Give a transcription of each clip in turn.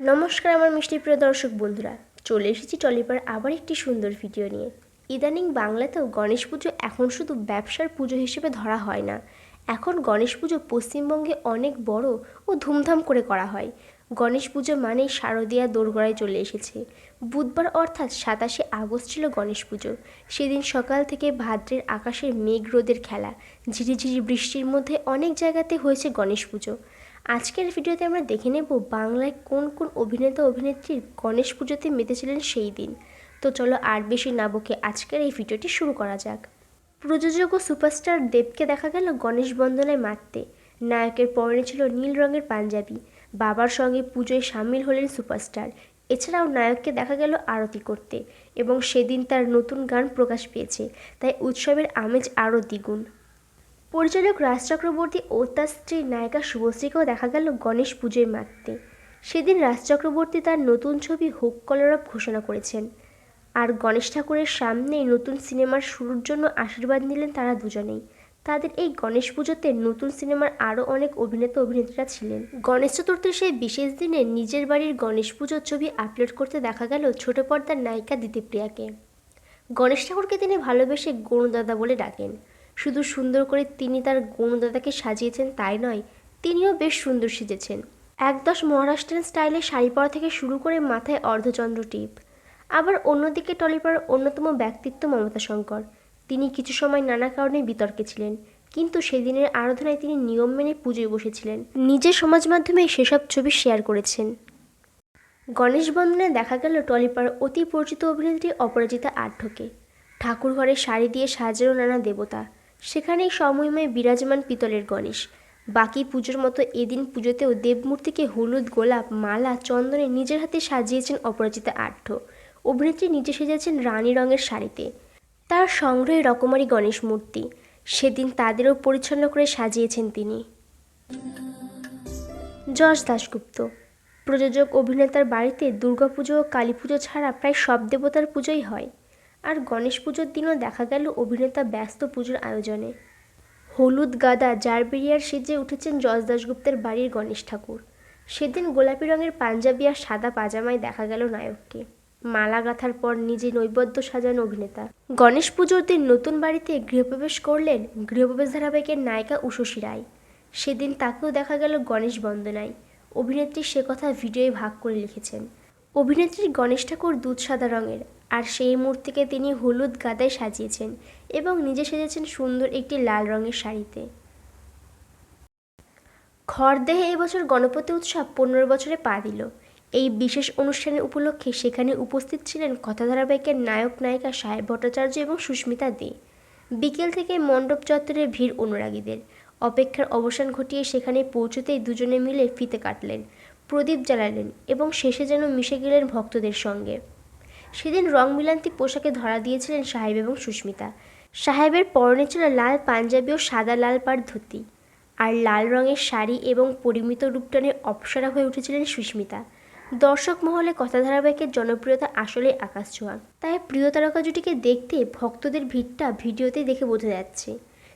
নমস্কার আমার মিষ্টি প্রিয় দর্শক বন্ধুরা। চলে এসেছি টলিপার আবার একটি সুন্দর ভিডিও নিয়ে। ইদানিং বাংলাতেও গণেশ পুজো এখন শুধু ব্যবসার পুজো হিসেবে ধরা হয় না। এখন গণেশ পুজো পশ্চিমবঙ্গে অনেক বড় ও ধুমধাম করে করা হয়। গণেশ পুজো মানেই শারদীয়া দোরগড়ায় চলে এসেছে। বুধবার অর্থাৎ সাতাশে আগস্ট ছিল গণেশ পুজো। সেদিন সকাল থেকে ভাদ্রের আকাশের মেঘ রোদের খেলা। ঝিরিঝিরি বৃষ্টির মধ্যে অনেক জায়গাতে হয়েছে গণেশ পুজো। আজকের ভিডিওতে আমরা দেখে নেব বাংলায় কোন কোন অভিনেতা অভিনেত্রীর গণেশ পুজোতে মেতেছিলেন সেই দিন। তো চলো আর বেশি না বকে আজকের এই ভিডিওটি শুরু করা যাক। প্রযোজক ও সুপারস্টার দেবকে দেখা গেল গণেশ বন্দনায় মারতে। নায়কের পরনে ছিল নীল রঙের পাঞ্জাবি। বাবার সঙ্গে পুজোয় সামিল হলেন সুপারস্টার। এছাড়াও নায়ককে দেখা গেল আরতি করতে এবং সেদিন তার নতুন গান প্রকাশ পেয়েছে। তাই উৎসবের আমেজ আরও দ্বিগুণ। পরিচালক রাজ চক্রবর্তী ও তার স্ত্রী নায়িকা শুভশ্রীকেও দেখা গেল গণেশ পুজোয় মারতে। সেদিন রাজ চক্রবর্তী তার নতুন ছবি হোক কলরব ঘোষণা করেছেন। আর গণেশ ঠাকুরের সামনেই নতুন সিনেমার শুরুর জন্য আশীর্বাদ নিলেন তারা দুজনেই। তাদের এই গণেশ পুজোতে নতুন সিনেমার আরও অনেক অভিনেতা অভিনেত্রীরা ছিলেন। গণেশ চতুর্থীর সেই বিশেষ দিনে নিজের বাড়ির গণেশ পুজোর ছবি আপলোড করতে দেখা গেল ছোট পর্দার নায়িকা দিতিপ্রিয়াকে। গণেশ ঠাকুরকে তিনি ভালোবেসে গণদাদা বলে ডাকেন। শুধু সুন্দর করে তিনি তার গণদাদাকে সাজিয়েছেন তাই নয়, তিনিও বেশ সুন্দর সেজেছেন। একদশ মহারাষ্ট্রিয়ান স্টাইলে শাড়ি পরা থেকে শুরু করে মাথায় অর্ধচন্দ্র টিপ। আবার অন্যদিকে টলিপাড়ার অন্যতম ব্যক্তিত্ব মমতা শঙ্কর। তিনি কিছু সময় নানা কারণে বিতর্কে ছিলেন, কিন্তু সেদিনের আরাধনায় তিনি নিয়ম মেনে পুজোয় বসেছিলেন। নিজের সমাজ মাধ্যমে সেসব ছবি শেয়ার করেছেন। গণেশ বন্দনে দেখা গেল টলিপাড়ার অতি পরিচিত অভিনেত্রী অপরাজিতা আঢ্যকে ঠাকুর ঘরে শাড়ি দিয়ে সাজানো নানা দেবতা। সেখানেই সময়ময় বিরাজমান পিতলের গণেশ। বাকি পুজোর মতো এদিন পুজোতেও দেবমূর্তিকে হলুদ, গোলাপ, মালা, চন্দনে নিজের হাতে সাজিয়েছেন অপরাজিতা আঢ্য অভিনেত্রী নিজে সেজেছেন রানী রঙের শাড়িতে। তার সংগ্রহে রকমারি গণেশ মূর্তি। সেদিন তাদেরও পরিচ্ছন্ন করে সাজিয়েছেন তিনি। যশ দাশগুপ্ত। প্রযোজক, অভিনেতার বাড়িতে দুর্গাপুজো ও কালী পুজো ছাড়া প্রায় সব দেবতার পুজোই হয়। আর গণেশ পুজোর দিনও দেখা গেল অভিনেতা ব্যস্ত পুজোর আয়োজনে। হলুদ গাদা জারবেরিয়ার সেজে উঠেছেন যশ দাশগুপ্তের বাড়ির গণেশ ঠাকুর। সেদিন গোলাপি রঙের পাঞ্জাবি আর সাদা পাজামায় দেখা গেল নায়ককে। মালা গাঁথার পর নিজে নৈবদ্য সাজানো অভিনেতা। গণেশ পুজোর দিন নতুন বাড়িতে গৃহপ্রবেশ করলেন গৃহপ্রবেশ ধারাবাহিকের নায়িকা উষসী রায়। সেদিন তাকেও দেখা গেল গণেশ বন্দনায়। অভিনেত্রী সে কথা ভিডিওয়ে ভাগ করে লিখেছেন। অভিনেত্রীর গণেশ ঠাকুর দুধ সাদা রঙের। আর সেই মূর্তিকে তিনি হলুদ গাদায় সাজিয়েছেন এবং নিজে সেজেছেন সুন্দর একটি লাল রঙের শাড়িতে। খড়দেহে এবছর গণপতি উৎসব পনেরো বছরে পা দিল। এই বিশেষ অনুষ্ঠানের উপলক্ষে সেখানে উপস্থিত ছিলেন কথা ধারাবাহিকের নায়ক নায়িকা সাহেব ভট্টাচার্য এবং সুস্মিতা দে। বিকেল থেকে মণ্ডপ চত্বরে ভিড় অনুরাগীদের। অপেক্ষার অবসান ঘটিয়ে সেখানে পৌঁছতেই দুজনে মিলে ফিতে কাটলেন, প্রদীপ জ্বালালেন এবং শেষে যেন মিশে গেলেন ভক্তদের সঙ্গে। সেদিন রং মিলান্তি পোশাকে ধরা দিয়েছিলেন সাহেব এবং সুস্মিতা। সাহেবের পরনে ছিল লাল পাঞ্জাবি ও সাদা লাল পাড় ধুতি। আর লাল রঙের শাড়ি এবং পরিমিত রূপটানে অপসরা হয়ে উঠেছিলেন সুস্মিতা। দর্শক মহলে কথা ধারাবাহিকের জনপ্রিয়তা আসলে আকাশ ছোঁয়া তাই প্রিয় তারকা জুটিকে দেখতে ভক্তদের ভিড়টা ভিডিওতেই দেখে বোঝা যাচ্ছে।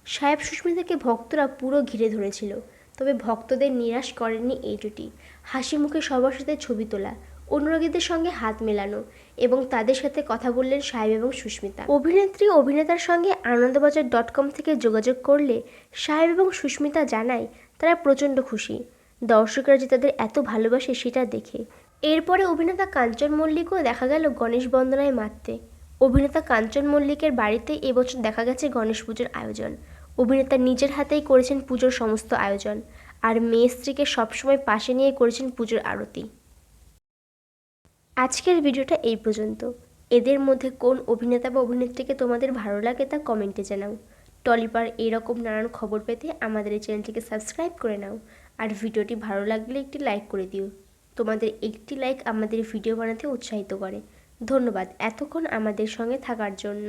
সাহেব সুস্মিতাকে ভক্তরা পুরো ঘিরে ধরেছিল, তবে ভক্তদের নিরাশ করেননি এই জুটি। হাসি মুখে সবার সাথে ছবি তোলা অনুরাগীদের সঙ্গে হাত মেলানো এবং তাদের সাথে কথা বললেন সাহেব এবং সুস্মিতা। অভিনেত্রী অভিনেতার সঙ্গে আনন্দবাজার ডট কম থেকে যোগাযোগ করলে সাহেব এবং সুস্মিতা জানায় তারা প্রচণ্ড খুশি। দর্শকরা যে তাদের এত ভালোবাসে সেটা দেখে। এরপরে অভিনেতা কাঞ্চন মল্লিকও দেখা গেল গণেশ বন্দনায় মারতে। অভিনেতা কাঞ্চন মল্লিকের বাড়িতে এবছর দেখা গেছে গণেশ পুজোর আয়োজন। অভিনেতা নিজের হাতেই করেছেন পুজোর সমস্ত আয়োজন। আর মেয়ে স্ত্রীকে সবসময় পাশে নিয়ে করেছেন পুজোর আরতি। আজকের ভিডিওটা এই পর্যন্ত। এদের মধ্যে কোন অভিনেতা বা অভিনেত্রীকে তোমাদের ভালো লাগে তা কমেন্টে জানাও। টলিপার এরকম নানান খবর পেতে আমাদের এই চ্যানেলটিকে সাবস্ক্রাইব করে নাও। আর ভিডিওটি ভালো লাগলে একটি লাইক করে দিও। তোমাদের একটি লাইক আমাদের ভিডিও বানাতে উৎসাহিত করে। ধন্যবাদ এতক্ষণ আমাদের সঙ্গে থাকার জন্য।